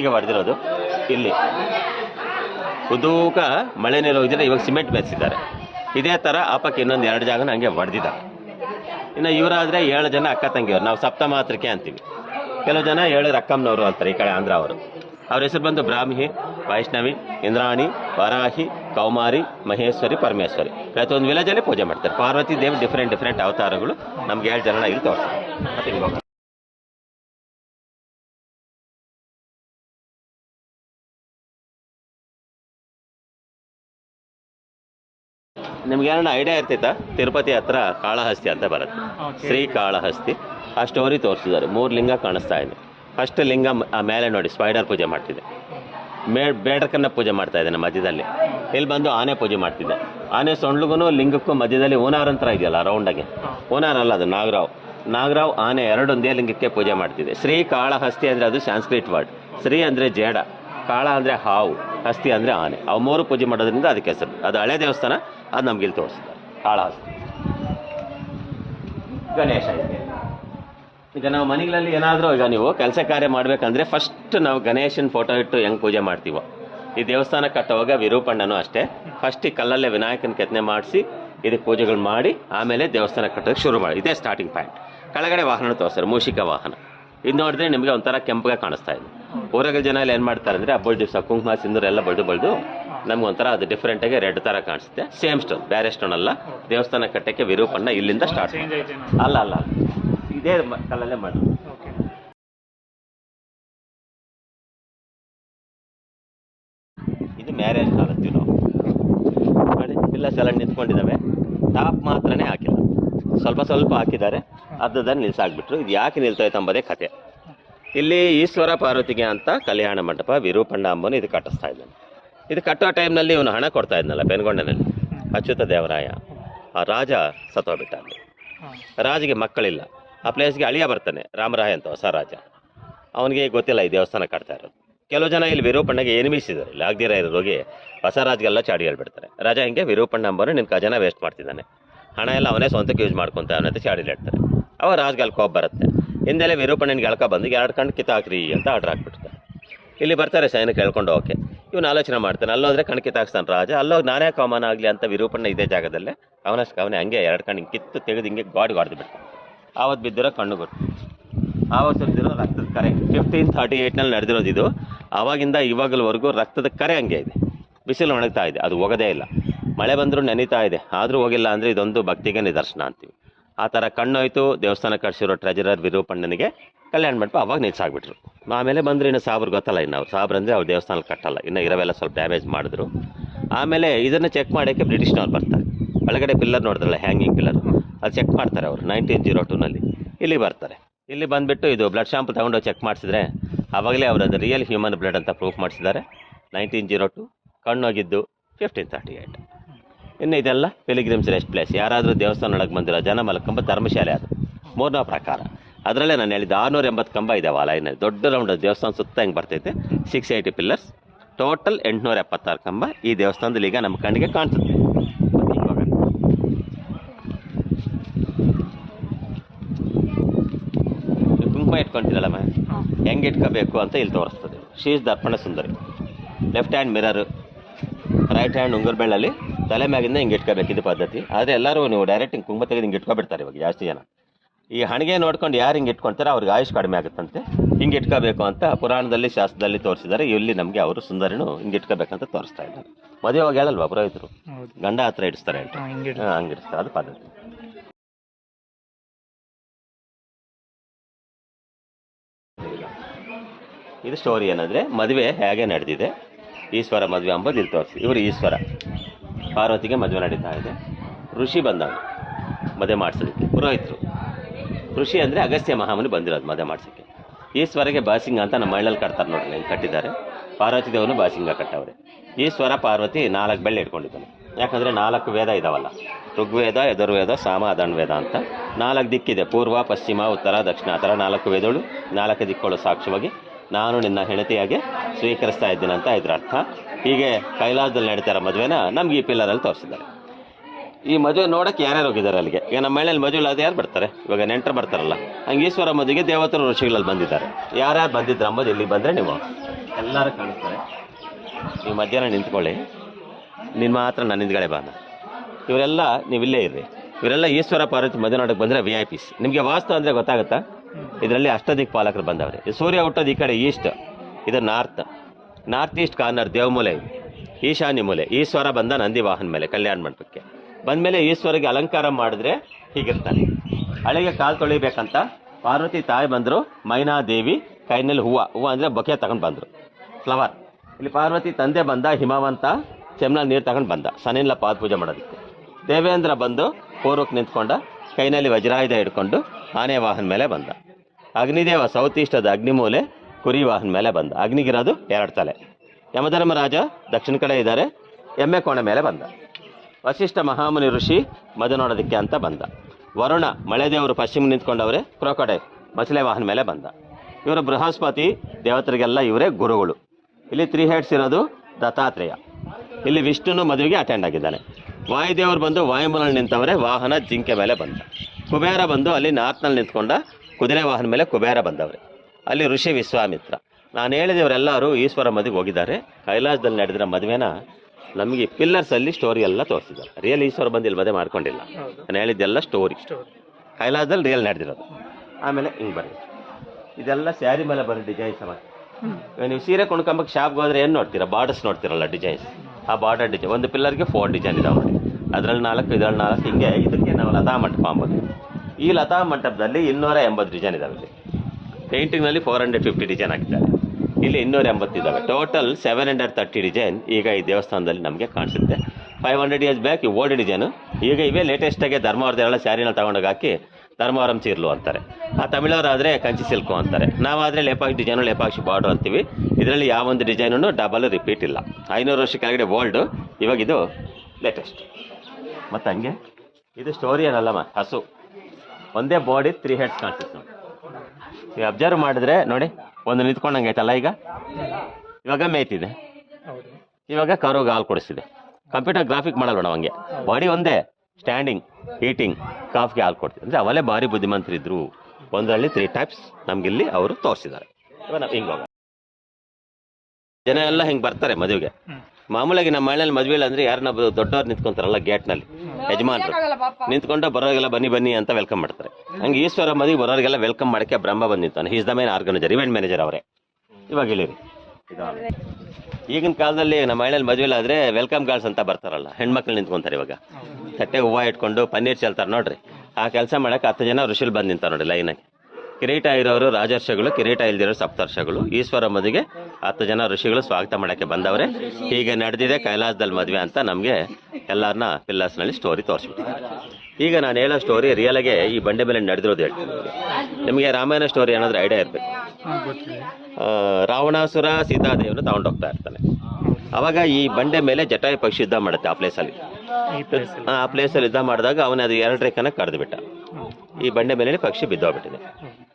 ಈಗ ಹೊಡೆದಿರೋದು ಇಲ್ಲಿ. ಉದೂಕ ಮಳೆ ನೀರು ಹೋಗಿದ್ರೆ ಇವಾಗ ಸಿಮೆಂಟ್ ಬೆರೆಸಿದ್ದಾರೆ ಇದೇ ಥರ ಆಪಕ್ಕೆ ಇನ್ನೊಂದು ಎರಡು ಜಾಗನ ಹಂಗೆ ಹೊಡೆದಿದ್ದಾರೆ ಇನ್ನು ಇವರಾದರೆ ಏಳು ಜನ ಅಕ್ಕ ತಂಗಿಯವರು. ನಾವು ಸಪ್ತಮಾತ್ರಿಕೆ ಅಂತೀವಿ. ಕೆಲವು ಜನ ಏಳು ರಕ್ಕಮ್ಮನವರು ಅಂತಾರೆ ಈ ಕಡೆ ಆಂಧ್ರ ಅವರು. ಅವ್ರ ಹೆಸರು ಬಂದು ಬ್ರಾಹ್ಮಿ, ವೈಷ್ಣವಿ, ಇಂದ್ರಾಣಿ, ವರಾಹಿ, ಕೌಮಾರಿ, ಮಹೇಶ್ವರಿ, ಪರಮೇಶ್ವರಿ. ಪ್ರತಿಯೊಂದು ವಿಲೇಜಲ್ಲಿ ಪೂಜೆ ಮಾಡ್ತಾರೆ. ಪಾರ್ವತಿ ದೇವಿ ಡಿಫ್ರೆಂಟ್ ಡಿಫ್ರೆಂಟ್ ಅವತಾರಗಳು ನಮ್ಗೆ ಏಳು ಜನ ಇಲ್ಲಿ ತೋರಿಸ್ತಾರೆ. ನಿಮ್ಗೆ ಐಡಿಯಾ ಇರ್ತೈತಾ? ತಿರುಪತಿ ಹತ್ರ ಕಾಳಹಸ್ತಿ ಅಂತ ಬರುತ್ತೆ. ಶ್ರೀ ಕಾಳಹಸ್ತಿ. ಆ ಸ್ಟೋರಿ ತೋರಿಸಿದ್ದಾರೆ. ಮೂರು ಲಿಂಗ ಕಾಣಿಸ್ತಾ ಇದೆ. ಫಸ್ಟ್ ಲಿಂಗ ಆ ಮೇಲೆ ನೋಡಿ ಸ್ಪೈಡರ್ ಪೂಜೆ ಮಾಡ್ತಿದೆ. ಮೇ ಬೇಡಕನ್ನ ಪೂಜೆ ಮಾಡ್ತಾ ಇದ್ದಾನೆ ಮಧ್ಯದಲ್ಲಿ. ಇಲ್ಲಿ ಬಂದು ಆನೆ ಪೂಜೆ ಮಾಡ್ತಿದ್ದೆ. ಆನೆ ಸೊಂಡ್ಲಿಗೂ ಲಿಂಗಕ್ಕೂ ಮಧ್ಯದಲ್ಲಿ ಓನಾರ್ ಅಂತ ಇದೆಯಲ್ಲ ರೌಂಡಾಗೆ ಓನಾರ್ ಅಲ್ಲ ಅದು ನಾಗರಾವ್. ನಾಗರಾವ್ ಆನೆ ಎರಡೊಂದೇ ಲಿಂಗಕ್ಕೆ ಪೂಜೆ ಮಾಡ್ತಿದೆ. ಶ್ರೀ ಕಾಳಹಸ್ತಿ ಅಂದರೆ ಅದು ಸಾಂಸ್ಕ್ರಿಟ್ ವರ್ಡ್ ಶ್ರೀ ಅಂದರೆ ಜೇಡ. ಕಾಳ ಅಂದರೆ ಹಾವು. ಹಸ್ತಿ ಅಂದರೆ ಆನೆ. ಅವು ಮೂರು ಪೂಜೆ ಮಾಡೋದ್ರಿಂದ ಅದಕ್ಕೆ ಹೆಸರು. ಅದು ಹಳೆ ದೇವಸ್ಥಾನ, ಅದು ನಮ್ಗೆ ಇಲ್ಲಿ ತೋರಿಸಿದ್ದಾರೆ ಕಾಳಹಸ್ತಿ ಗಣೇಶ ಇದೆ. ಈಗ ನಾವು ಮನೆಗಳಲ್ಲಿ ಏನಾದರೂ ಈಗ ನೀವು ಕೆಲಸ ಕಾರ್ಯ ಮಾಡಬೇಕಂದ್ರೆ ಫಸ್ಟ್ ನಾವು ಗಣೇಶನ ಫೋಟೋ ಇಟ್ಟು ಹೆಂಗೆ ಪೂಜೆ ಮಾಡ್ತೀವೋ. ಈ ದೇವಸ್ಥಾನ ಕಟ್ಟುವಾಗ ವಿರೂಪಣ್ಣನೂ ಅಷ್ಟೇ. ಫಸ್ಟ್ ಈ ಕಲ್ಲಲ್ಲೇ ವಿನಾಯಕನ ಕೆತ್ತನೆ ಮಾಡಿಸಿ, ಇದಕ್ಕೆ ಪೂಜೆಗಳು ಮಾಡಿ, ಆಮೇಲೆ ದೇವಸ್ಥಾನ ಕಟ್ಟೋಕ್ಕೆ ಶುರು ಮಾಡಿ. ಇದೇ ಸ್ಟಾರ್ಟಿಂಗ್ ಪಾಯಿಂಟ್ ಕೆಳಗಡೆ ವಾಹನ ತೋರಿಸ್ತಾರೆ, ಮೂಷಿಕ ವಾಹನ. ಇದು ನೋಡಿದ್ರೆ ನಿಮಗೆ ಒಂಥರ ಕೆಂಪಗೆ ಕಾಣಿಸ್ತಾ ಇದೆ. ಊರಾಗ ಜನ ಎಲ್ಲ ಏನು ಮಾಡ್ತಾರೆ ಅಂದರೆ ಹಬ್ಬದ ದಿವಸ ಕುಂಕುಮ ಸಿಂಧೂರ ಎಲ್ಲ ಬಳ್ದು ಬಳ್ದು ನಮ್ಗೆ ಒಂಥರ ಅದು ಡಿಫ್ರೆಂಟಾಗಿ ರೆಡ್ ಥರ ಕಾಣಿಸುತ್ತೆ. ಸೇಮ್ ಸ್ಟೋನ್ ಬೇರೆ ಸ್ಟೋನ್ ಅಲ್ಲ. ದೇವಸ್ಥಾನ ಕಟ್ಟಕ್ಕೆ ವಿರೂಪಣ್ಣ ಇಲ್ಲಿಂದ ಸ್ಟಾರ್ಟ್ ಅಲ್ಲ ಅಲ್ಲ ಇದೇ ಕಲ್ಲಲ್ಲೇ ಮಾಡಿ ಇದು ಮ್ಯಾರೇಜ್ ಹಾಲ್ ಅಂತೀವಿ ನಾವು ನೋಡಿ ಪಿಲ್ಲರ್ಸ್ ಎಲ್ಲ ನಿಂತ್ಕೊಂಡಿದ್ದಾವೆ ಟಾಪ್ ಮಾತ್ರನೇ ಹಾಕಿಲ್ಲ. ಸ್ವಲ್ಪ ಸ್ವಲ್ಪ ಹಾಕಿದ್ದಾರೆ. ಅರ್ಧದಲ್ಲಿ ನಿಲ್ಸಾಕ್ಬಿಟ್ರು. ಇದು ಯಾಕೆ ನಿಲ್ತೈತೆ ಅಂಬೋದೇ ಕತೆ. ಇಲ್ಲಿ ಈಶ್ವರ ಪಾರ್ವತಿಗೆ ಅಂತ ಕಲ್ಯಾಣ ಮಂಟಪ ವಿರೂಪಣ್ಣ ಅಂಬನು ಇದು ಕಟ್ಟಿಸ್ತಾ ಇದ್ದಾನೆ. ಇದು ಕಟ್ಟೋ ಟೈಮ್ನಲ್ಲಿ ಇವನು ಹಣ ಕೊಡ್ತಾ ಇದ್ನಲ್ಲ, ಬೆನ್ಗೊಂಡನಲ್ಲಿ. ಅಚ್ಯುತ ದೇವರಾಯ ಆ ರಾಜ ಸತ್ತೋಗ್ಬಿಟ್ಟ ಅಲ್ಲಿ ರಾಜಗೆ ಮಕ್ಕಳಿಲ್ಲ. ಆ ಪ್ಲೇಸ್ಗೆ ಅಳಿಯ ಬರ್ತಾನೆ, ರಾಮರಾಯ ಅಂತ ಹೊಸ ರಾಜ. ಅವನಿಗೆ ಗೊತ್ತಿಲ್ಲ ಈ ದೇವಸ್ಥಾನ ಕಟ್ತಾ ಇರೋದು. ಕೆಲವು ಜನ ಇಲ್ಲಿ ವಿರೂಪಣ್ಣಗೆ ಏನು ಇದ್ದಾರೆ ಇಲ್ಲಿ ಆಗದಿರ ಇರೋರಿಗೆ ಹೊಸ ರಾಜ್ಗೆಲ್ಲ ಚಾಡಿ ಹೇಳ್ಬಿಡ್ತಾರೆ. ರಾಜ ಹಿಂಗೆ ವಿರೂಪಣ್ಣ ಅಂಬನು ನಿನ್ನ ಖಜಾನ ವೇಸ್ಟ್ ಮಾಡ್ತಿದ್ದಾನೆ. ಹಣ ಎಲ್ಲ ಅವನೇ ಸ್ವಂತಕ್ಕೆ ಯೂಸ್ ಮಾಡ್ಕೊಂತ ಅವನಂತ ಚಾಡಿ ಹೇಳ್ತಾರೆ. ಅವ ರಾಜ್ಗೆ ಕೋಪ ಬರುತ್ತೆ. ಹಿಂದೆಲೆ ವಿರೂಪಣ್ಣನಿಗೆ ಎಳ್ಕ ಬಂದು, ಎರಡು ಕಣ್ಣು ಕಿತ್ತಾಕ್ರಿ ಅಂತ ಆರ್ಡ್ರ್ ಹಾಕ್ಬಿಡ್ತಾರೆ. ಇಲ್ಲಿ ಬರ್ತಾರೆ ಸೈನಿಕ ಹೇಳ್ಕೊಂಡು ಓಕೆ ಇವನು ಆಲೋಚನೆ ಮಾಡ್ತಾನೆ. ಅಲ್ಲೋದ್ರೆ ಕಣಕ್ಕೆ ತಾಗಿಸ್ತಾನೆ ರಾಜ. ಅಲ್ಲೋಗಿ ನಾನೇ ಕಾಮನ್ ಆಗಲಿ ಅಂತ ವಿರೂಪಣ್ಣ ಇದೇ ಜಾಗದಲ್ಲೇ ಅವನಷ್ಟು ಅವನೇ ಹಂಗೆ ಎರಡು ಕಣ್ಣು ಹಿಂಗೆ ಕಿತ್ತು ತೆಗೆದು ಹಿಂಗೆ ಗಾಡಿ ಬಿಡ್ತಾನೆ. ಆವತ್ತು ಬಿದ್ದಿರೋ ಕಣ್ಣು ಗೊತ್ತು ಆವತ್ತು ಸುರಿದಿರೋ ರಕ್ತದ ಕರೆ. ಫಿಫ್ಟೀನ್ ಥರ್ಟಿ ಏಯ್ಟ್ನಲ್ಲಿ ನಡೆದಿರೋದು ಇದು. ಆವಾಗಿಂದ ಇವಾಗಲವರೆಗೂ ರಕ್ತದ ಕರೆ ಹಂಗೆ ಇದೆ. ಬಿಸಿಲು ಒಣಗ್ತಾ ಇದೆ. ಅದು ಹೋಗೋದೇ ಇಲ್ಲ. ಮಳೆ ಬಂದರೂ ನೆನೀತಾ ಇದೆ. ಆದರೂ ಹೋಗಿಲ್ಲ ಅಂದರೆ ಇದೊಂದು ಭಕ್ತಿಗೆ ನಿದರ್ಶನ ಅಂತೀವಿ. ಆ ಥರ ಕಣ್ಣೋಯ್ತು ದೇವಸ್ಥಾನ ಕಟ್ಸಿರೋ ಟ್ರೆಜರರ್ ವಿರೂಪಣ್ಣನಿಗೆ ಕಲ್ಯಾಣ ಮಂಟಪ ಅವಾಗ ನಿಲ್ಸಾಗ್ಬಿಟ್ರು ಆಮೇಲೆ ಬಂದರೆ ಇನ್ನು ಸಾಬ್ರು ಗೊತ್ತಲ್ಲ ಇನ್ನು ಅವ್ರು. ಸಾಬ್ರು ಅಂದರೆ ಅವ್ರು ದೇವಸ್ಥಾನ ಕಟ್ಟಲ್ಲ. ಇನ್ನು ಇರೋವೆಲ್ಲ ಸ್ವಲ್ಪ ಡ್ಯಾಮೇಜ್ ಮಾಡಿದ್ರು. ಆಮೇಲೆ ಇದನ್ನು ಚೆಕ್ ಮಾಡೋಕ್ಕೆ ಬ್ರಿಟಿಷ್ನವ್ರು ಬರ್ತಾರೆ. ಒಳಗಡೆ ಪಿಲ್ಲರ್ ನೋಡಿದ್ರಲ್ಲ ಹ್ಯಾಂಗಿಂಗ್ ಪಿಲ್ಲರ್ ಅದು ಚೆಕ್ ಮಾಡ್ತಾರೆ ಅವರು ನೈನ್ಟೀನ್ ಜೀರೋ ಟೂನಲ್ಲಿ ಇಲ್ಲಿ ಬರ್ತಾರೆ. ಇಲ್ಲಿ ಬಂದುಬಿಟ್ಟು ಇದು ಬ್ಲಡ್ ಶಾಂಪಲ್ ತಗೊಂಡು ಚೆಕ್ ಮಾಡಿಸಿದ್ರೆ ಆವಾಗಲೇ ಅವರು ರಿಯಲ್ ಹ್ಯೂಮನ್ ಬ್ಲಡ್ ಅಂತ ಪ್ರೂಫ್ ಮಾಡಿಸಿದ್ದಾರೆ. ನೈನ್ಟೀನ್ ಜೀರೋ ಟು ಕಣ್ಣೋಗಿದ್ದು ಫಿಫ್ಟೀನ್ ತರ್ಟಿ ಏಯ್ಟ್ ಇನ್ನು ಇದೆಲ್ಲ ಪಿಲಿಗ್ರಿಮ್ಸ್ ರೆಸ್ಟ್ ಪ್ಲೇಸ್. ಯಾರಾದರೂ ದೇವಸ್ಥಾನ ಒಳಗೆ ಬಂದಿರೋ ಜನ ಮಲಕಂಬ ಧರ್ಮಶಾಲೆ ಅದು. ಮೂರನೇ ಪ್ರಕಾರ. ಅದರಲ್ಲೇ ನಾನು ಹೇಳಿದ್ದು ಆರುನೂರ ಎಂಬತ್ತು ಕಂಬ ಇದಾವೆ ಆ ಲೈನಲ್ಲಿ ದೊಡ್ಡ ರೌಂಡ್ ದೇವಸ್ಥಾನ ಸುತ್ತ ಹೆಂಗೆ ಬರ್ತೈತೆ? ಸಿಕ್ಸ್ ಏಯ್ಟಿ ಪಿಲ್ಲರ್ಸ್ ಟೋಟಲ್ ಎಂಟುನೂರ ಎಪ್ಪತ್ತಾರು ಕಂಬ ಈ ದೇವಸ್ಥಾನದಲ್ಲಿ ಈಗ ನಮ್ಮ ಕಣ್ಣಿಗೆ ಕಾಣಿಸುತ್ತೆ ಕುಂಕುಮ ಇಟ್ಕೊಂತಿರಲ್ಲ ಮ್ಯಾಮ್ ಹೆಂಗೆ ಇಟ್ಕೋಬೇಕು ಅಂತ ಇಲ್ಲಿ ತೋರಿಸ್ತದೆ. ಶೀಸ್ ದರ್ಪಣ ಸುಂದರಿ. Left hand mirror right hand ಉಂಗುರ ಬೆಳ್ಳಲ್ಲಿ. ತಲೆ ಮ್ಯಾಗಿಂದ ಹಿಂಗೆ ಇಟ್ಕೋಬೇಕು ಇದು ಪದ್ಧತಿ. ಆದರೆ ಎಲ್ಲರೂ ನೀವು ಡೈರೆಕ್ಟ್ ಹಿಂಗೆ ಕುಂಭ ತೆಗೆದು ಹಿಂಗೆ ಇಟ್ಕೊಬಿಡ್ತಾರೆ ಇವಾಗ ಜಾಸ್ತಿ ಜನ. ಈ ಹಣಿಗೆ ನೋಡ್ಕೊಂಡು ಯಾರು ಹಿಂಗೆ ಇಟ್ಕೊಳ್ತಾರೆ ಅವ್ರಿಗೆ ಆಯುಷ್ ಕಡಿಮೆ ಆಗುತ್ತಂತೆ. ಹಿಂಗೆ ಇಟ್ಕೋಬೇಕು ಅಂತ ಪುರಾಣದಲ್ಲಿ ಶಾಸ್ತ್ರದಲ್ಲಿ ತೋರಿಸಿದ್ದಾರೆ. ಇಲ್ಲಿ ನಮಗೆ ಅವರು ಸುಂದರಿನೂ ಹಿಂಗೆ ಇಟ್ಕೋಬೇಕಂತ ತೋರಿಸ್ತಾ ಇದ್ದಾರೆ. ಮದುವೆ ಅವಾಗ ಹೇಳಲ್ವಾ ಪುರೋಹಿತರು? ಗಂಡ ಹತ್ರ ಇಡಿಸ್ತಾರೆ ಅಂತ. ಹಂಗೆ ಇಡಿಸ್ತಾರೆ. ಅದು ಪದ್ಧತಿ. ಇದು ಸ್ಟೋರಿ ಏನಂದರೆ ಮದುವೆ ಹೇಗೆ ನಡೆದಿದೆ? ಈಶ್ವರ ಮದುವೆ ಅಂಬೋದು ಇಲ್ಲಿ ತೋರಿಸಿ. ಇವರು ಈಶ್ವರ. ಪಾರ್ವತಿಗೆ ಮದುವೆ ನಡೀತಾ ಇದೆ. ಋಷಿ ಬಂದವನು, ಮದುವೆ ಮಾಡಿಸೋದಕ್ಕೆ. ಪುರೋಹಿತರು. ಋಷಿ ಅಂದರೆ ಅಗಸ್ತ್ಯ ಮಹಾಮುನಿ ಬಂದಿರೋದು ಮದುವೆ ಮಾಡಿಸೋಕ್ಕೆ. ಈಶ್ವರಗೆ ಬಾಸಿಂಗ ಅಂತ ನಮ್ಮ ಮೈನಲ್ಲಿ ಕಟ್ತಾರೆ ನೋಡ್ರಿ ಹೆಂಗೆ ಕಟ್ಟಿದ್ದಾರೆ. ಪಾರ್ವತಿ ದೇವನು ಬಾಸಿಂಗ ಕಟ್ಟವ್ರೆ. ಈಶ್ವರ, ಪಾರ್ವತಿ ನಾಲ್ಕು ಬೆಳ್ಳಿ ಇಟ್ಕೊಂಡಿದ್ದಾನೆ. ಯಾಕಂದರೆ ನಾಲ್ಕು ವೇದ ಇದಾವಲ್ಲ. ಋಗ್ವೇದ, ಯದುರ್ವೇದ, ಸಾಮ ಅದಣ್ವೇದ ಅಂತ ನಾಲ್ಕು ದಿಕ್ಕಿದೆ. ಪೂರ್ವ, ಪಶ್ಚಿಮ, ಉತ್ತರ, ದಕ್ಷಿಣ, ಆ ಥರ ನಾಲ್ಕು ವೇದಗಳು ನಾಲ್ಕು ದಿಕ್ಕುಗಳು ಸಾಕ್ಷ್ಯವಾಗಿ ನಾನು ನಿನ್ನ ಹೆಂಡತಿಯಾಗಿ ಸ್ವೀಕರಿಸ್ತಾ ಇದ್ದೀನಿ ಅಂತ ಇದ್ರ ಅರ್ಥ. ಹೀಗೆ ಕೈಲಾಸದಲ್ಲಿ ನಡೀತಾರೆ ಮದುವೆನ ನಮ್ಗೆ ಈ ಪಿಲ್ಲರಲ್ಲಿ ತೋರಿಸಿದ್ದಾರೆ. ಈ ಮದುವೆ ನೋಡಕ್ಕೆ ಯಾರ್ಯಾರು ಹೋಗಿದ್ದಾರೆ ಅಲ್ಲಿಗೆ? ಈಗ ನಮ್ಮ ಮನೇಲಿ ಮದುವೆ ಅದು ಯಾರು ಬರ್ತಾರೆ? ಇವಾಗ ನೆಂಟರು ಬರ್ತಾರಲ್ಲ. ಹಂಗೆ ಈಶ್ವರ ಮದುವೆಗೆ ದೇವತರು ಋಷಿಗಳಲ್ಲಿ ಬಂದಿದ್ದಾರೆ. ಯಾರ್ಯಾರು ಬಂದಿದ್ರು? ಅಂಬೋದು ಇಲ್ಲಿ ಬಂದರೆ ನೀವು? ಎಲ್ಲರೂ ಕಾಣಿಸ್ತಾರೆ. ನೀವು ಮಧ್ಯಾಹ್ನ ನಿಂತ್ಕೊಳ್ಳಿ. ನಿನ್ನ ಮಾತ್ರ ನನ್ನ ಹಿಂದ್ಗಡೆ ಬಾನ ಇವರೆಲ್ಲ ನೀವು ಇಲ್ಲೇ ಇರ್ರಿ. ಇವರೆಲ್ಲ ಈಶ್ವರ ಪಾರ್ವತಿ ಮದುವೆ ನೋಡೋಕ್ಕೆ ಬಂದರೆ ವಿ ಐ ಪಿಸ್ ನಿಮಗೆ ವಾಸ್ತು ಅಂದರೆ ಗೊತ್ತಾಗುತ್ತಾ? ಇದರಲ್ಲಿ ಅಷ್ಟದಿಕ್ ಪಾಲಕರು ಬಂದವ್ರೆ. ಸೂರ್ಯ ಹುಟ್ಟೋದು ಈ ಕಡೆ ಈಸ್ಟ್ ಇದು ನಾರ್ತ್ ನಾರ್ತ್ ಈಸ್ಟ್ ಕಾರ್ನರ್ ದೇವಮೂಲೆ ಈಶಾನ್ಯ ಮೂಲೆ. ಈಶ್ವರ ಬಂದ ನಂದಿ ವಾಹನ ಮೇಲೆ ಕಲ್ಯಾಣ ಮಂಟಪಕ್ಕೆ. ಬಂದಮೇಲೆ ಈಶ್ವರಿಗೆ ಅಲಂಕಾರ ಮಾಡಿದ್ರೆ ಹೀಗಿರ್ತಾನೆ ಹಳೆಗೆ ಕಾಲು ತೊಳಿಬೇಕಂತ ಪಾರ್ವತಿ ತಾಯಿ ಬಂದರು ಮೈನಾದೇವಿ ಕೈನಲ್ಲಿ ಹೂವು. ಹೂವು ಅಂದರೆ ಬೊಕೆ ತಗೊಂಡು ಬಂದರು. ಫ್ಲವರ್ ಇಲ್ಲಿ ಪಾರ್ವತಿ ತಂದೆ ಬಂದ, ಹಿಮವಂತ ಚೆಮ್ನ ನೀರು ತಗೊಂಡು ಬಂದ. ಸನಿಲ್ಲ ಪಾದ ಪೂಜೆ ಮಾಡೋದಕ್ಕೆ. ದೇವೇಂದ್ರ ಬಂದು ಪೂರ್ವಕ್ಕೆ ನಿಂತ್ಕೊಂಡ ಕೈನಲ್ಲಿ ವಜ್ರಾಯುಧ ಹಿಡ್ಕೊಂಡು ಆನೆ ವಾಹನ ಮೇಲೆ ಬಂದ. ಅಗ್ನಿದೇವ ಸೌತ್ ಈಸ್ಟದ ಅಗ್ನಿಮೂಲೆ ಕುರಿ ವಾಹನ ಮೇಲೆ ಬಂದ. ಅಗ್ನಿಗಿರೋದು ಎರಡು ತಲೆ. ಯಮಧರ್ಮರಾಜ ದಕ್ಷಿಣ ಕಡೆ ಇದ್ದಾರೆ. ಎಮ್ಮೆ ಕೋಣೆ ಮೇಲೆ ಬಂದ. ವಶಿಷ್ಠ ಮಹಾಮುನಿ ಋಷಿ ಮದು ನೋಡೋದಕ್ಕೆ ಅಂತ ಬಂದ. ವರುಣ ಮಳೆದೇವರು ಪಶ್ಚಿಮ ನಿಂತ್ಕೊಂಡವ್ರೆ ಕ್ರೋಕಡೆ ಮಸಲೆ ವಾಹನ ಮೇಲೆ ಬಂದ. ಇವರು ಬೃಹಸ್ಪತಿ ದೇವತರಿಗೆಲ್ಲ ಇವರೇ ಗುರುಗಳು. ಇಲ್ಲಿ ತ್ರೀ ಹೆಡ್ಸ್ ಇರೋದು ದತ್ತಾತ್ರೇಯ. ಇಲ್ಲಿ ವಿಷ್ಣುನು ಮದುವೆಗೆ ಅಟೆಂಡ್ ಆಗಿದ್ದಾನೆ. ವಾಯುದೇವರು ಬಂದು ವಾಯುಮೂಲಲ್ಲಿ ನಿಂತವರೆ ವಾಹನ ಜಿಂಕೆ ಮೇಲೆ ಬಂದ. ಕುಬೇರ ಬಂದು ಅಲ್ಲಿ ನಾರ್ತ್ನಲ್ಲಿ ನಿಂತ್ಕೊಂಡ ಕುದುರೆ ವಾಹನ ಮೇಲೆ ಕುಬೇರ ಬಂದವ್ರೆ. ಅಲ್ಲಿ ಋಷಿ ವಿಶ್ವಾಮಿತ್ರ. ನಾನು ಹೇಳಿದವರೆಲ್ಲರೂ ಈಶ್ವರ ಮದುವೆಗೆ ಹೋಗಿದ್ದಾರೆ. ಕೈಲಾಸದಲ್ಲಿ ನಡೆದಿರೋ ಮದುವೆನ ನಮಗೆ ಪಿಲ್ಲರ್ಸಲ್ಲಿ ಸ್ಟೋರಿ ಎಲ್ಲ ತೋರಿಸಿದ್ದಾರೆ. ರಿಯಲ್ ಈಶ್ವರ ಬಂದು ಇಲ್ಲಿ ಮದುವೆ ಮಾಡ್ಕೊಂಡಿಲ್ಲ. ನಾನು ಹೇಳಿದ್ದೆಲ್ಲ ಸ್ಟೋರಿ ಸ್ಟೋರಿ ಕೈಲಾಸದಲ್ಲಿ ರಿಯಲ್ ನಡೆದಿರೋದು. ಆಮೇಲೆ ಹಿಂಗೆ ಬರ್ರಿ ಇದೆಲ್ಲ ಸ್ಯಾರಿ ಮೇಲೆ ಬರೋ ಡಿಸೈನ್ಸ್ ಮತ್ತೆ ನೀವು ಸೀರೆ ಕೊಂಡ್ಕೊಂಬಕ್ಕೆ ಶಾಪ್ಗೆ ಹೋದ್ರೆ ಏನು ನೋಡ್ತೀರಾ? ಬಾರ್ಡರ್ಸ್ ನೋಡ್ತೀರಲ್ಲ ಡಿಸೈನ್ಸ್ ಆ ಬಾರ್ಡರ್ ಡಿಸೈನ್ ಒಂದು ಪಿಲ್ಲರ್ಗೆ ಫೋರ್ ಡಿಸೈನ್ ಇದಾವೆ. ನೋಡಿ ಅದರಲ್ಲಿ ನಾಲ್ಕು, ಇದರಲ್ಲಿ ನಾಲ್ಕು, ಹಿಂಗೆ ಇದಕ್ಕೆ ನಾವು ಲತಾ ಮಂಟಪ ಅಂಬೋದು. ಈ ಲತಾ ಮಂಟಪದಲ್ಲಿ ಇನ್ನೂರ ಎಂಬತ್ತು ಡಿಸೈನ್ ಇದಾವೆ ಪೇಂಟಿಂಗ್ನಲ್ಲಿ ಫೋರ್ ಹಂಡ್ರೆಡ್ ಫಿಫ್ಟಿ ಡಿಸೈನ್ ಹಾಕಿದ್ದಾರೆ. ಇಲ್ಲಿ ಇನ್ನೂರ ಎಂಬತ್ತಿದ್ದಾವೆ total seven hundred thirty design ಈಗ ಈ ದೇವಸ್ಥಾನದಲ್ಲಿ ನಮಗೆ ಕಾಣಿಸುತ್ತೆ. ಫೈವ್ ಹಂಡ್ರೆಡ್ ಇಯರ್ಸ್ ಬ್ಯಾಕ್ ಈ ಓಲ್ಡ್ ಡಿಸೈನು ಈಗ ಇವೇ ಲೇಟೆಸ್ಟಾಗಿ ಧರ್ಮವರದೆಲ್ಲ ಸ್ಯಾರಿನ ತಗೊಂಡೋಗಿ ಹಾಕಿ ಧರ್ಮವರಂ ಚೀರ್ಲು ಅಂತಾರೆ. ಆ ತಮಿಳವರಾದರೆ ಕಂಚಿ ಸಿಲ್ಕು ಅಂತಾರೆ. ನಾವಾದರೆ ಲೇಪಾಕ್ಷಿ ಡಿಸೈನು ಲೇಪಾಕ್ಷಿ ಬಾರ್ಡ್ರ್ ಅಂತೀವಿ. ಇದರಲ್ಲಿ ಯಾವೊಂದು ಡಿಸೈನು ಡಬಲ್ ರಿಪೀಟ್ ಇಲ್ಲ. ಐನೂರು ವರ್ಷ ಕೆಳಗಡೆ ಓಲ್ಡು ಇವಾಗಿದು ಲೇಟೆಸ್ಟ್ ಮತ್ತು ಹಂಗೆ? ಇದು ಸ್ಟೋರಿ ಏನಲ್ಲಮ್ಮ? ಹಸು. ಒಂದೇ ಬಾಡಿ ತ್ರೀ ಹೆಡ್ಸ್ ಕಾಣಿಸುತ್ತೆ ನೋಡಿ. ನೀವು ಅಬ್ಸರ್ವ್ ಮಾಡಿದ್ರೆ ನೋಡಿ ಒಂದು ನಿಂತ್ಕೊಂಡಂಗೆ ಐತಲ್ಲ ಈಗ? ಇವಾಗ ಮೇಯ್ತಿದೆ ಇವಾಗ ಕರುಗೆ ಹಾಲು ಕೊಡಿಸ್ತಿದೆ. ಕಂಪ್ಯೂಟರ್ ಗ್ರಾಫಿಕ್ ಮಾಡಲ್ಲ ಮೇಡಮ್ ಹಂಗೆ. ಬಾಡಿ ಒಂದೇ ಸ್ಟ್ಯಾಂಡಿಂಗ್ ಈಟಿಂಗ್ ಕಾಫ್ಗೆ ಹಾಲು ಕೊಡ್ತಿದೆ. ಅಂದರೆ ಅವಲೇ ಭಾರಿ ಬುದ್ಧಿಮಂತರಿದ್ರು. ಒಂದರಲ್ಲಿ ತ್ರೀ ಟೈಪ್ಸ್ ನಮಗಿಲ್ಲಿ ಅವರು ತೋರಿಸಿದ್ದಾರೆ. ಇವಾಗ ನಾವು ಹಿಂಗೆ ಹೋಗೋಣ. ಜನ ಎಲ್ಲ ಹಿಂಗೆ ಬರ್ತಾರೆ ಮದುವೆಗೆ. ಮಾಮೂಲಾಗಿ ನಮ್ಮ ಮನೇಲಿ ಮದ್ವೆ ಇಲ್ಲ ಅಂದರೆ ಯಾರನ್ನ ದೊಡ್ಡವ್ರು ನಿಂತ್ಕೊಂತಾರಲ್ಲ ಗೇಟ್ನಲ್ಲಿ ಯಜಮಾನರು. ನಿಂತ್ಕೊಂಡು ಬರೋರಿಗೆಲ್ಲ ಬನ್ನಿ ಬನ್ನಿ ಅಂತ ವೆಲ್ಕಮ್ ಮಾಡ್ತಾರೆ. ಹಂಗೆ ಈಶ್ವರ ಮದುವೆ ಬರೋರಿಗೆಲ್ಲ ವೆಲ್ಕಮ್ ಮಾಡಕ್ಕೆ ಬ್ರಹ್ಮ ಬಂದು ನಿಂತಾನೆ is the main organiser event manager ಅವರೇ. ಇವಾಗ ಹೇಳಿರಿ ಈಗಿನ ಕಾಲದಲ್ಲಿ ನಮ್ಮ ಮನೇಲಿ ಮದುವೆ ಆದ್ರೆ ವೆಲ್ಕಮ್ ಗಾರ್ಡ್ಸ್ ಅಂತ ಬರ್ತಾರಲ್ಲ ಹೆಣ್ಮಕ್ಳು ನಿಂತ್ಕೊಂತಾರೆ ಇವಾಗ. ತಟ್ಟೆ ಹೂವು ಇಟ್ಕೊಂಡು ಪನ್ನೀರ್ ಚೆಲ್ತಾರೆ ನೋಡ್ರಿ. ಆ ಕೆಲಸ ಮಾಡಕ್ಕೆ ಹತ್ತು ಜನ ಋಷಿಲ್ ಬಂದು ನಿಂತಾರೆ ನೋಡಿ ಲೈನಾಗಿ ಕಿರೀಟ ಇರೋರು ರಾಜರ್ಷಗಳು ಕಿರೀಟ ಇಲ್ದಿರೋರು ಸಪ್ತರ್ಷಗಳು. ಈಶ್ವರ ಮದುವೆಗೆ ಹತ್ತು ಜನ ಋಷಿಗಳು ಸ್ವಾಗತ ಮಾಡೋಕ್ಕೆ ಬಂದವರೇ. ಹೀಗೆ ನಡೆದಿದೆ ಕೈಲಾಸದಲ್ಲಿ ಮದುವೆ ಅಂತ ನಮಗೆ ಎಲ್ಲರನ್ನ ಪಿಲ್ಲರ್ಸ್ನಲ್ಲಿ ಸ್ಟೋರಿ ತೋರಿಸ್ಬಿಟ್ಟಿದ್ದಾರೆ. ಈಗ ನಾನು ಹೇಳೋ ಸ್ಟೋರಿ ರಿಯಲಾಗೆ ಈ ಬಂಡೆ ಮೇಲೆ ನಡೆದಿರೋದು ಹೇಳ್ತೀನಿ ನಿಮಗೆ. ರಾಮಾಯಣ ಸ್ಟೋರಿ ಏನಾದರೂ ಐಡಿಯಾ ಇರಬೇಕು? ರಾವಣಾಸುರ ಸೀತಾದೇವನ ತಗೊಂಡೋಗ್ತಾ ಇರ್ತಾನೆ. ಅವಾಗ ಈ ಬಂಡೆ ಮೇಲೆ ಜಟಾಯು ಪಕ್ಷಿ ಯುದ್ಧ ಮಾಡುತ್ತೆ ಆ ಪ್ಲೇಸಲ್ಲಿ ಆ ಪ್ಲೇಸಲ್ಲಿ ಯುದ್ಧ ಮಾಡಿದಾಗ ಅವನ ಅದು ಎರಡು ರೇಖನ ಕಡ್ದು ಬಿಟ್ಟ ಈ ಬಂಡೆ ಮೇಲೆ ಪಕ್ಷಿ ಬಿದ್ದೋಗ್ಬಿಟ್ಟಿದೆ.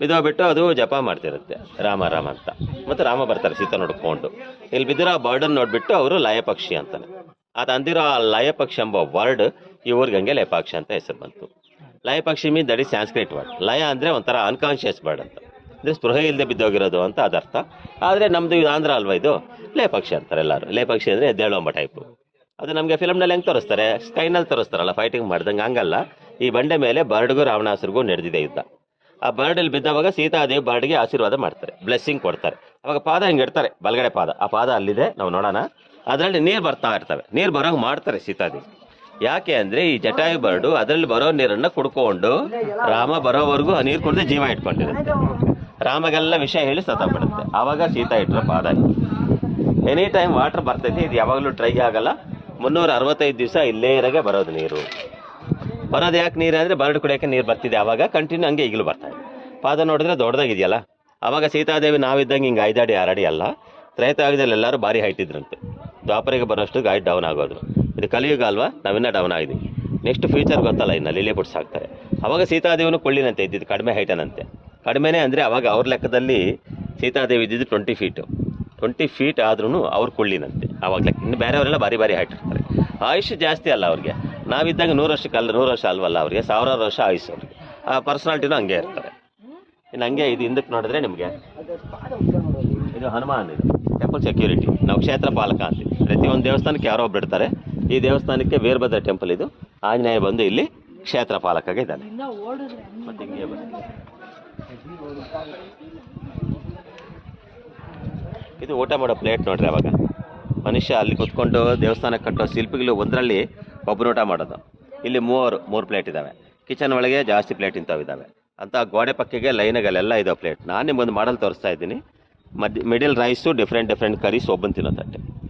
ಬಿದ್ದೋಗ್ಬಿಟ್ಟು ಅದು ಜಪ ಮಾಡ್ತಿರುತ್ತೆ. ರಾಮ ರಾಮ ಅಂತ. ಮತ್ತು ರಾಮ ಬರ್ತಾರೆ ಸೀತಾ ನೋಡ್ಕೊಂಡು. ಇಲ್ಲಿ ಬಿದ್ದಿರೋ ಆ ಬರ್ಡನ್ ನೋಡಿಬಿಟ್ಟು ಅವರು ಲಯಪಕ್ಷಿ ಅಂತಾನೆ. ಆತ ಅಂದಿರೋ ಆ ಲಯಪಕ್ಷಿ ಎಂಬ ವರ್ಡ್ ಈ ಹಂಗೆ ಲಯಪಾಕ್ಷಿ ಅಂತ ಹೆಸರು ಬಂತು. Layapakshi mean that is Sanskrit word ಲಯ ಅಂದರೆ ಒಂಥರ ಅನ್ಕಾನ್ಷಿಯಸ್ ಬರ್ಡ್ ಅಂತ. ಅಂದರೆ ಸ್ಪೃಹ ಇಲ್ಲದೆ ಬಿದ್ದೋಗಿರೋದು ಅಂತ ಅದರ್ಥ ಆದರೆ ನಮ್ಮದು ಇದು ಆಂಧ್ರ ಅಲ್ವಾ ಇದು? ಲಯಪಕ್ಷಿ ಅಂತಾರೆ ಎಲ್ಲರೂ. ಲಯಪಕ್ಷಿ ಅಂದ್ರೆ ಅಂದರೆ ಎದ್ದೇಳೋಂಬ ಟೈಪು ಅದು ನಮಗೆ ಫಿಲಮ್ನಲ್ಲಿ ಹೆಂಗೆ ತೋರಿಸ್ತಾರೆ? ಸ್ಕೈನಲ್ಲಿ ತೋರಿಸ್ತಾರಲ್ಲ ಫೈಟಿಂಗ್ ಮಾಡ್ದಂಗೆ ಹಂಗಲ್ಲ. ಈ ಬಂಡೆ ಮೇಲೆ ಬರ್ಡ್ಗೂ ರಾವಣಾಸುರಿಗೂ ನಡೆದಿದೆ ಯುದ್ಧ. ಆ ಬರ್ಡಲ್ಲಿ ಬಿದ್ದವಾಗ ಸೀತಾದೇವಿ ಬರ್ಡ್ಗೆ ಆಶೀರ್ವಾದ ಮಾಡ್ತಾರೆ ಬ್ಲೆಸ್ಸಿಂಗ್ ಕೊಡ್ತಾರೆ. ಅವಾಗ ಪಾದ ಹಿಂಗೆ ಇಡ್ತಾರೆ? ಬಲಗಡೆ ಪಾದ. ಆ ಪಾದ ಅಲ್ಲಿದೆ, ನಾವು ನೋಡೋಣ. ಅದರಲ್ಲಿ ನೀರು ಬರ್ತಾ ಇರ್ತವೆ. ನೀರು ಬರೋಂಗೆ ಮಾಡ್ತಾರೆ ಸೀತಾದೇವಿ. ಯಾಕೆ ಅಂದರೆ ಈ ಜಟಾಯು ಬರ್ಡು ಅದರಲ್ಲಿ ಬರೋ ನೀರನ್ನು ಕುಡ್ಕೊಂಡು ರಾಮ ಬರೋವರೆಗೂ ಆ ನೀರು ಕುಡಿದು ಜೀವ ಇಟ್ಕೊಂಡಿರುತ್ತೆ ರಾಮಗೆಲ್ಲ ವಿಷಯ ಹೇಳಿ ಸತ್ತೋಗ್ಬಿಡುತ್ತೆ ಆವಾಗ ಸೀತಾ ಇಟ್ಟರೆ ಪಾದ ಎನಿ ಟೈಮ್ ವಾಟರ್ ಬರ್ತೈತಿ, ಇದು ಯಾವಾಗಲೂ ಡ್ರೈ ಆಗಲ್ಲ. ಮುನ್ನೂರ ಅರವತ್ತೈದು ದಿವಸ ಇಲ್ಲೇ ಇರಾಗೆ ಬರೋದು ನೀರು. ಬರೋದು ಯಾಕೆ ನೀರು ಅಂದರೆ ಬರಡು ಕುಡಿಯೋಕೆ ನೀರು ಬರ್ತಿದೆ. ಆವಾಗ ಕಂಟಿನ್ಯೂ ಹಂಗೆ ಈಗಲೂ ಬರ್ತಾ ಇದೆ. ಪಾದ ನೋಡಿದ್ರೆ ದೊಡ್ಡದಾಗಿದೆಯಲ್ಲ? ಆವಾಗ ಸೀತಾದೇವಿ ನಾವಿದ್ದಂಗೆ ಹಿಂಗೆ ಐದಾಡಿ, ಆರಾಡಿ ಅಲ್ಲ. ತ್ರೈತಾಯುಗದಲ್ಲಿ ಎಲ್ಲರೂ ಭಾರಿ ಹೈಟ್ ಇದ್ರಂತೆ ದ್ವಾಪರಿಗೆ ಬರೋಷ್ಟು ಗಾಯ ಡೌನ್ ಆಗೋದು ಇದು ಕಲಿಯುಗ ಅಲ್ವಾ? ನಾವಿನ್ನ ಡೌನ್ ಆಗಿದೆ ನೆಕ್ಸ್ಟ್ ಫ್ಯೂಚರ್ ಗೊತ್ತಲ್ಲ ಇನ್ನು ಲಿಲಿ ಬುಡ್ಸ್ ಹಾಕ್ತಾರೆ ಅವಾಗ ಸೀತಾದೇವಿನೂ ಕೊಳ್ಳಿನಂತೆ ಇದ್ದಿದ್ದು, ಕಡಿಮೆ ಹೈಟನಂತೆ ಕಡಿಮೆನೇ ಅಂದರೆ ಆವಾಗ ಅವ್ರ ಲೆಕ್ಕದಲ್ಲಿ ಸೀತಾದೇವಿ ಇದ್ದಿದ್ದು ಟ್ವೆಂಟಿ ಫೀಟು ಟ್ವೆಂಟಿ ಫೀಟ್ ಆದ್ರೂ ಅವ್ರು ಕೊಳ್ಳಿನಂತೆ. ಆವಾಗ ಲೆಕ್ಕ ಇನ್ನು ಬೇರೆಯವರೆಲ್ಲ ಭಾರಿ ಭಾರಿ ಹೈಟ್ ಇರ್ತಾರೆ. ಆಯುಷ್ ಜಾಸ್ತಿ ಅಲ್ಲ ಅವ್ರಿಗೆ. ನಾವಿದ್ದಾಗ ನೂರು ವರ್ಷಕ್ಕೆ ಅಲ್ಲ ನೂರು ವರ್ಷ ಅಲ್ವಲ್ಲ ಅವರಿಗೆ ಸಾವಿರಾರು ವರ್ಷ ಆಯುಷ್ ಅವ್ರಿಗೆ. ಆ ಪರ್ಸನಾಲಿಟಿನೂ ಹಂಗೆ ಇರ್ತಾರೆ. ಇನ್ನು ಹಂಗೆ ಇದು ಹಿಂದಕ್ಕೆ ನೋಡಿದ್ರೆ ನಿಮಗೆ ಇದು ಹನುಮಾನ್ ಇದು ಟೆಂಪಲ್ ಸೆಕ್ಯೂರಿಟಿ ನಾವು ಕ್ಷೇತ್ರ ಪಾಲಕ ಅಂತೀವಿ. ಪ್ರತಿಯೊಂದು ದೇವಸ್ಥಾನಕ್ಕೆ ಯಾರೋ ಒಬ್ರು ಇರ್ತಾರೆ. ಈ ದೇವಸ್ಥಾನಕ್ಕೆ ವೀರಭದ್ರ ಟೆಂಪಲ್ ಇದು. ಆಂಜನೇಯ ಬಂದು ಇಲ್ಲಿ ಕ್ಷೇತ್ರ ಪಾಲಕಾಗೆ ಇದ್ದಾನೆ. ಮತ್ತೆ ಹಿಂಗೆ ಬನ್ನಿ. ಇದು ಊಟ ಮಾಡೋ ಪ್ಲೇಟ್ ನೋಡ್ರಿ ಅವಾಗ. ಮನುಷ್ಯ ಅಲ್ಲಿ ಕುತ್ಕೊಂಡು ದೇವಸ್ಥಾನ ಕಟ್ಟೋ ಶಿಲ್ಪಿಗಳು ಒಂದರಲ್ಲಿ ಒಬ್ಬರು ಊಟ ಮಾಡೋದು. ಇಲ್ಲಿ ಮೂವರು, ಮೂರು ಪ್ಲೇಟ್ ಇದ್ದಾವೆ. ಕಿಚನ್ ಒಳಗೆ ಜಾಸ್ತಿ ಪ್ಲೇಟ್ ಇಂಥವು ಇದ್ದಾವೆ ಅಂತ ಗೋಡೆ ಪಕ್ಕಿಗೆ ಲೈನಗಳೆಲ್ಲ ಇದಾವೆ ಪ್ಲೇಟ್ ನಾನು ನಿಮ್ಮೊಂದು ಮಾಡಲ್ ತೋರಿಸ್ತಾ ಇದ್ದೀನಿ. ಮದ್ middle rice different different curries ಒಬ್ಬನ್ ತಿನ್ನೋ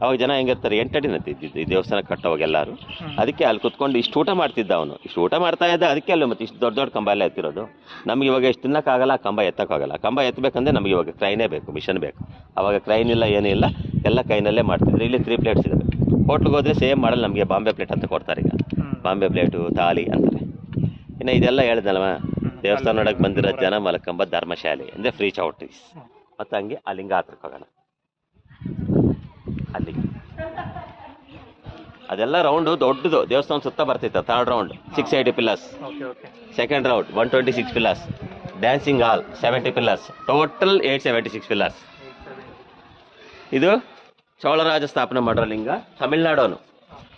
ಅವಾಗ ಜನ ಹೆಂಗಿರ್ತಾರೆ ಎಂಟಡಿನ ತಿದ್ದಿದ್ದು ಈ ದೇವಸ್ಥಾನ ಕಟ್ಟೋವಾಗ ಎಲ್ಲರೂ. ಅದಕ್ಕೆ ಅಲ್ಲಿ ಕುತ್ಕೊಂಡು ಇಷ್ಟು ಊಟ ಮಾಡ್ತಿದ್ದ ಅವನು. ಇಷ್ಟು ಊಟ ಮಾಡ್ತಾ ಇದ್ದ, ಅದಕ್ಕೆ ಅಲ್ಲಿ ಮತ್ತೆ ಇಷ್ಟು ದೊಡ್ಡ ದೊಡ್ಡ ಕಂಬ ಎಲ್ಲ ಎತ್ತಿರೋದು. ನಮ್ಗೆ ಇವಾಗ ಇಷ್ಟು ತಿನ್ನೋಕ್ಕಾಗಲ್ಲ, ಕಂಬ ಎತ್ತಕ್ಕಾಗಲ್ಲ. ಕಂಬ ಎತ್ತಬೇಕಂದ್ರೆ ನಮಗೆ ಇವಾಗ ಕ್ರೈನೇ ಬೇಕು ಮಿಷನ್ ಬೇಕು. ಅವಾಗ ಕ್ರೈನ್ ಇಲ್ಲ ಏನಿಲ್ಲ ಎಲ್ಲ ಕೈನಲ್ಲೇ ಮಾಡ್ತಿದ್ರು. ಇಲ್ಲಿ ತ್ರೀ ಪ್ಲೇಟ್ಸ್ ಇದಾವೆ ಹೋಟ್ಲಿಗೆ ಹೋದ್ರೆ ಸೇಮ್ ಮಾಡಲ್ಲ ನಮಗೆ ಬಾಂಬೆ ಪ್ಲೇಟ್ ಅಂತ ಕೊಡ್ತಾರೆ ಈಗ. ಬಾಂಬೆ ಪ್ಲೇಟು ತಾಲಿ ಅಂತಾರೆ. ಇನ್ನು ಇದೆಲ್ಲ ಹೇಳಿದ್ನಲ್ವ? ದೇವಸ್ಥಾನ ನೋಡಕ್ಕೆ ಬಂದಿರೋ ಜನ ಮಲಕಂಬ ಧರ್ಮಶಾಲೆ ಅಂದರೆ ಫ್ರೀ ಚೌಟ್ರೀಸ್ ಮತ್ತು ಹಂಗೆ ಅಲ್ಲಿಂಗ ಲಿಂಗ ಹತ್ರಕ್ಕೆ ಹೋಗೋಣ. ಅಲ್ಲಿ. ಅದೆಲ್ಲ ರೌಂಡು ದೊಡ್ಡದು. ದೇವಸ್ಥಾನ ಸುತ್ತ ಬರ್ತಿತ್ತು third round six eighty pillars second round one twenty six pillars dancing hall seventy pillars total eight seventy six pillars ಇದು? ಚೋಳರಾಜ ಸ್ಥಾಪನೆ ಮಾಡಿರೋ ಲಿಂಗ ತಮಿಳ್ನಾಡವನು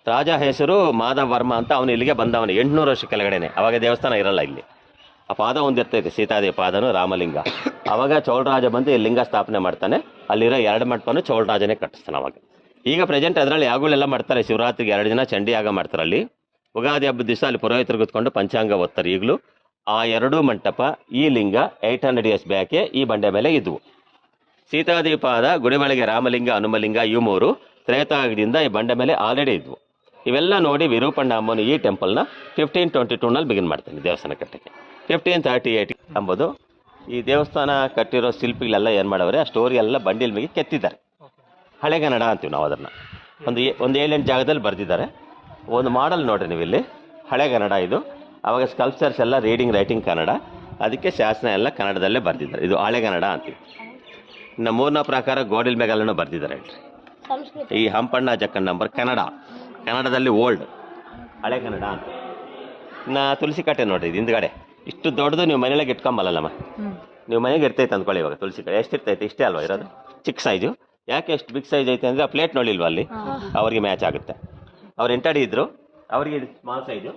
ರಾಜ ಹೆಸರು ಮಾಧವ ವರ್ಮ ಅಂತ ಅವನು ಇಲ್ಲಿಗೆ ಬಂದವನು. ಎಂಟುನೂರು ವರ್ಷ ಕೆಳಗಡೆನೆ. ಅವಾಗ ದೇವಸ್ಥಾನ ಇರಲ್ಲ ಇಲ್ಲಿ. ಆ ಪಾದ ಒಂದಿರ್ತೈತೆ ಸೀತಾದೇವಿ ಪಾದನು, ರಾಮಲಿಂಗ. ಅವಾಗ ಚೋಳರಾಜ ಬಂದು ಈ ಲಿಂಗ ಸ್ಥಾಪನೆ ಮಾಡ್ತಾನೆ. ಅಲ್ಲಿರೋ ಎರಡು ಮಂಟಪನು ಚೋಳರಾಜನೇ ಕಟ್ಟಿಸ್ತಾನೆ ಅವಾಗ. ಈಗ ಪ್ರೆಸೆಂಟ್ ಅದರಲ್ಲಿ ಯಾಗುಳೆಲ್ಲ ಮಾಡ್ತಾರೆ. ಶಿವರಾತ್ರಿಗೆ ಎರಡು ದಿನ ಚಂಡಿ ಯಾಗ ಮಾಡ್ತಾರೆ ಅಲ್ಲಿ. ಉಗಾದಿ ಹಬ್ಬದ ದಿವಸ ಅಲ್ಲಿ ಪುರೋಹಿತರು ಕೂತ್ಕೊಂಡು ಪಂಚಾಂಗ ಓದ್ತಾರೆ ಈಗಲೂ. ಆ ಎರಡೂ ಮಂಟಪ ಈ ಲಿಂಗ ಏಯ್ಟ್ ಹಂಡ್ರೆಡ್ ಇಯರ್ಸ್ ಬ್ಯಾಕೆ ಈ ಬಂಡೆ ಮೇಲೆ ಇದ್ವು. ಸೀತಾದೀಪಾದ ಗುಡಿಮಳಿಗೆ ರಾಮಲಿಂಗ, ಹನುಮಲಿಂಗ ಇವು ಮೂರು ತ್ರೇತಾಯುಗದಿಂದ ಈ ಬಂಡೆ ಮೇಲೆ ಆಲ್ರೆಡಿ ಇದ್ವು. ಇವೆಲ್ಲ ನೋಡಿ ವಿರೂಪಣ್ಣ ಅಮ್ಮನ ಈ ಟೆಂಪಲ್ನ ಫಿಫ್ಟೀನ್ ಟ್ವೆಂಟಿ ಟೂನಲ್ಲಿ ಬಿಗಿನ್ ಮಾಡ್ತೀನಿ ದೇವಸ್ಥಾನ ಕಟ್ಟಕ್ಕೆ. ಫಿಫ್ಟೀನ್ ತರ್ಟಿ ಏಯ್ಟ್ ಎಂಬುದು ಈ ದೇವಸ್ಥಾನ ಕಟ್ಟಿರೋ ಶಿಲ್ಪಿಗಳೆಲ್ಲ ಏನು ಮಾಡವ್ರೆ, ಆ ಸ್ಟೋರಿ ಎಲ್ಲ ಬಂಡಿಲ್ ಮೇಲೆ ಕೆತ್ತಿದ್ದಾರೆ. ಹಳೆಗನ್ನಡ ಅಂತೀವಿ ನಾವು ಅದನ್ನು. ಒಂದು ಒಂದು ಏಳೆಂಟು ಜಾಗದಲ್ಲಿ ಬರೆದಿದ್ದಾರೆ. ಒಂದು ಮಾಡಲ್ ನೋಡಿರಿ ನೀವು ಇಲ್ಲಿ ಹಳೆಗನ್ನಡ ಇದು. ಆವಾಗ ಸ್ಕಲ್ಪ್ಚರ್ಸ್ ಎಲ್ಲ ರೀಡಿಂಗ್ ರೈಟಿಂಗ್ ಕನ್ನಡ. ಅದಕ್ಕೆ ಶಾಸನ ಎಲ್ಲ ಕನ್ನಡದಲ್ಲೇ ಬರೆದಿದ್ದಾರೆ. ಇದು ಹಳೆಗನ್ನಡ ಅಂತೀವಿ. ಇನ್ನು ಮೂರನೇ ಪ್ರಕಾರ ಗೋಡಿಲ್ ಮೇಲೆಲ್ಲನೂ ಬರೆದಿದ್ದಾರೆ ಈ ಹಂಪಣ್ಣ ಜಕ್ಕನ್ ನಂಬರ್ ಕನ್ನಡ. ಕನ್ನಡದಲ್ಲಿ ಓಲ್ಡ್ ಹಳೆ ಕನ್ನಡ ಅಂತ. ನಾ ತುಳಸಿ ಕಟ್ಟೆ ನೋಡ್ರಿ ಇದು ಹಿಂದ್ಗಡೆ. ಇಷ್ಟು ದೊಡ್ಡದು ನೀವು ಮನೆಯೊಳಗೆ ಇಟ್ಕೊಂಬಲ್ಲಮ್ಮ ನೀವು ಮನೆಗೆ ಇರ್ತೈತೆ ಅಂದ್ಕೊಳ್ಳಿ ಇವಾಗ ತುಳಸಿ ಕಟ್ಟೆ ಎಷ್ಟು ಇರ್ತೈತೆ ಇಷ್ಟೇ ಅಲ್ವಾ ಇರೋದು? ಚಿಕ್ಕ ಸೈಜು ಯಾಕೆ ಎಷ್ಟು ಬಿಗ್ ಸೈಜ್ ಐತೆ ಅಂದರೆ ಆ ಪ್ಲೇಟ್ ನೋಡಿಲ್ವಾ ಅಲ್ಲಿ? ಅವ್ರಿಗೆ ಮ್ಯಾಚ್ ಆಗುತ್ತೆ. ಅವ್ರು ಎಂಟಡಿ ಇದ್ರು. ಅವರಿಗೆ ಸ್ಮಾಲ್ ಸೈಜು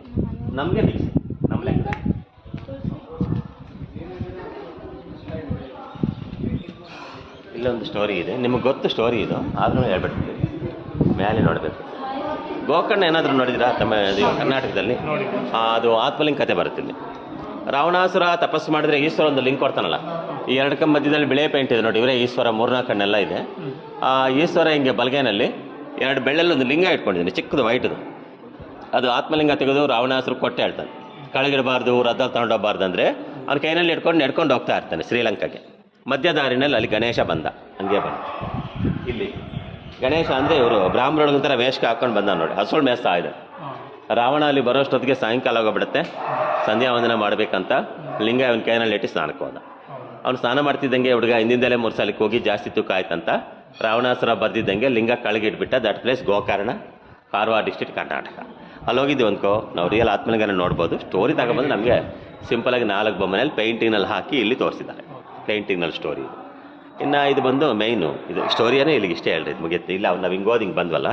ನಮಗೆ ಬಿಗ್ ನಮ್ಮ ಲೆಕ್ಕ ಇಲ್ಲೊಂದು ಸ್ಟೋರಿ ಇದೆ. ನಿಮಗೆ ಗೊತ್ತು ಸ್ಟೋರಿ ಇದು. ಆದ್ರೂ ಹೇಳ್ಬಿಡ್ತೀನಿ. ಮೇಲೆ ನೋಡಬೇಕು. ಗೋಕರ್ಣ ಏನಾದರೂ ನೋಡಿದಿರಾ? ತಮ್ಮ ಕರ್ನಾಟಕದಲ್ಲಿ? ಅದು ಆತ್ಮಲಿಂಗ ಕತೆ ಬರುತ್ತೆ ಇಲ್ಲಿ ರಾವಣಾಸುರ ತಪಸ್ಸು ಮಾಡಿದ್ರೆ ಈಶ್ವರ ಒಂದು ಲಿಂಕ್ ಕೊಡ್ತಾನಲ್ಲ? ಈ ಎರಡು ಕಮ್ಮ ಮಧ್ಯದಲ್ಲಿ ಬಿಳೆ ಪೇಂಟ್ ಇದೆ ನೋಡಿ, ಇವರೇ ಈಶ್ವರ, ಮೂರ್ನಾಲ್ಕು ಕಣ್ಣೆಲ್ಲ ಇದೆ. ಆ, ಈಶ್ವರ ಹಿಂಗೆ ಬಲಗೈನಲ್ಲಿ ಎರಡು ಬೆಳ್ಳಲ್ಲಿ ಒಂದು ಲಿಂಗ ಇಟ್ಕೊಂಡಿದ್ದೀನಿ, ಚಿಕ್ಕದು, ವೈಟದು. ಅದು ಆತ್ಮಲಿಂಗ ತೆಗೆದು ರಾವಣಾಸುರ ಕೊಟ್ಟೆ ಹೇಳ್ತಾನೆ. ಕಳಗಿಡಬಾರ್ದು ರಥ ತಗೊಂಡೋಗ್ಬಾರ್ದು ಅಂದರೆ, ಅವ್ನ ಕೈನಲ್ಲಿ ಇಟ್ಕೊಂಡು ನಡ್ಕೊಂಡು ಹೋಗ್ತಾ ಇರ್ತಾನೆ ಶ್ರೀಲಂಕಾಗೆ. ಮಧ್ಯ ದಾರಿನಲ್ಲಿ ಅಲ್ಲಿ ಗಣೇಶ ಬಂದ. ಹಂಗೆ ಬಂದ. ಇಲ್ಲಿ. ಗಣೇಶ ಅಂದರೆ ಇವರು ಬ್ರಾಹ್ಮಣರಿಗೊಂಥರ ವೇಷಕ ಹಾಕೊಂಡು ಬಂದ ನೋಡಿ. ಹಸುಳು ಮೇಸ್ತಾ ಇದೆ. ರಾವಣ ಅಲ್ಲಿ ಬರೋಷ್ಟೊತ್ತಿಗೆ ಸಾಯಂಕಾಲ ಆಗೋಗ್ಬಿಡುತ್ತೆ. ಸಂಧ್ಯಾ ವಂದನ ಮಾಡಬೇಕಂತ ಲಿಂಗ ಅವನ ಕೈನಲ್ಲಿ ಇಟ್ಟು ಸ್ನಾನಕ್ಕೆ ಹೋದ. ಅವ್ನು ಸ್ನಾನ ಮಾಡ್ತಿದ್ದಂಗೆ ಹುಡುಗ ಹಿಂದಿಂದಲೇ ಮೂರು ಸಲಕ್ಕೆ ಹೋಗಿ ಜಾಸ್ತಿ ತೂಕ ಆಯ್ತಂತ ರಾವಣಾಸುರ ಬರ್ದಿದ್ದಂಗೆ ಲಿಂಗ ಕಳಗಿಟ್ಬಿಟ್ಟ that place Gokarna Karwar district Karnataka. ಅಲ್ಲಿ ಹೋಗಿದ್ದೀವಿ ಅಂದ್ಕೋ ನಾವು ರಿಯಲ್ ಆತ್ಮಲಿಂಗನ ನೋಡ್ಬೋದು. ಸ್ಟೋರಿ ತಗೊಬಂದು ನಮಗೆ ಸಿಂಪಲಾಗಿ ನಾಲ್ಕು ಬೊಮ್ಮನೇಲಿ ಪೇಂಟಿಂಗ್ನಲ್ಲಿ ಹಾಕಿ ಇಲ್ಲಿ ತೋರಿಸಿದ್ದಾರೆ. ಪೇಂಟಿಂಗ್ನಲ್ಲಿ ಸ್ಟೋರಿ ಇನ್ನು ಇದು ಬಂದು ಮೈನು ಇದು ಸ್ಟೋರಿಯೇ ಇಲ್ಲಿಗೆ ಇಷ್ಟೇ ಹೇಳ್ರಿ ಇದು ಮುಗಿಯುತ್ತೆ ಇಲ್ಲ, ನಾವು ಹಿಂಗೆ ಹೋದ್ ಹಿಂಗೆ ಬಂದ್ವಲ್ಲ,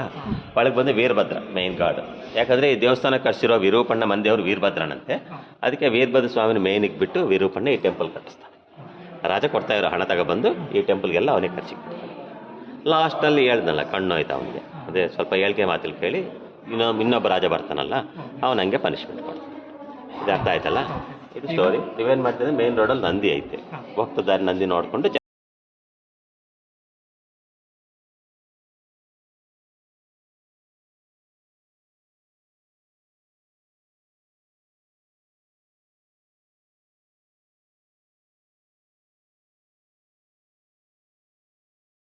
ಒಳಗೆ ಬಂದು ವೀರಭದ್ರ ಮೇಯ್ನ್ ಗಾಡ್ ಯಾಕಂದರೆ ಈ ದೇವಸ್ಥಾನ ಕಟ್ಸಿರೋ ವಿರೂಪಣ್ಣ ಮಂದಿಯವರು ವೀರಭದ್ರನಂತೆ. ಅದಕ್ಕೆ ವೀರಭದ್ರ ಸ್ವಾಮಿನ ಮೇಯ್ನಿಗೆ ಬಿಟ್ಟು ವಿರೂಪಣ್ಣ ಈ ಟೆಂಪಲ್ ಕಟ್ಟಿಸ್ತಾನೆ. ರಾಜ ಕೊಡ್ತಾ ಇರೋ ಹಣ ತಗೊಬಂದು ಈ ಟೆಂಪಲ್ಗೆಲ್ಲ ಅವನಿಗೆ ಕೊಡ್ತಾನೆ. ಲಾಸ್ಟಲ್ಲಿ ಹೇಳ್ದಲ್ಲ ಕಣ್ಣು ಆಯ್ತು ಅವನಿಗೆ. ಅದೇ ಸ್ವಲ್ಪ ಹೇಳಿಕೆ ಮಾತಲ್ಲಿ ಕೇಳಿ ಇನ್ನೊಬ್ಬ ಇನ್ನೊಬ್ಬ ರಾಜ ಬರ್ತಾನಲ್ಲ, ಅವನು ಹಂಗೆ ಪನಿಷ್ಮೆಂಟ್ ಕೊಡ್ತಾನೆ. ಇದು ಅರ್ಥ ಆಯ್ತಲ್ಲ? ಇದು ಸ್ಟೋರಿ ನೀವೇನು ಮಾಡ್ತಿದ್ರೆ ಮೇನ್ ರೋಡಲ್ಲಿ ನಂದಿ ಐತೆ. ಹೋಗ್ತಾ ದಾರಿ ನಂದಿ ನೋಡಿಕೊಂಡು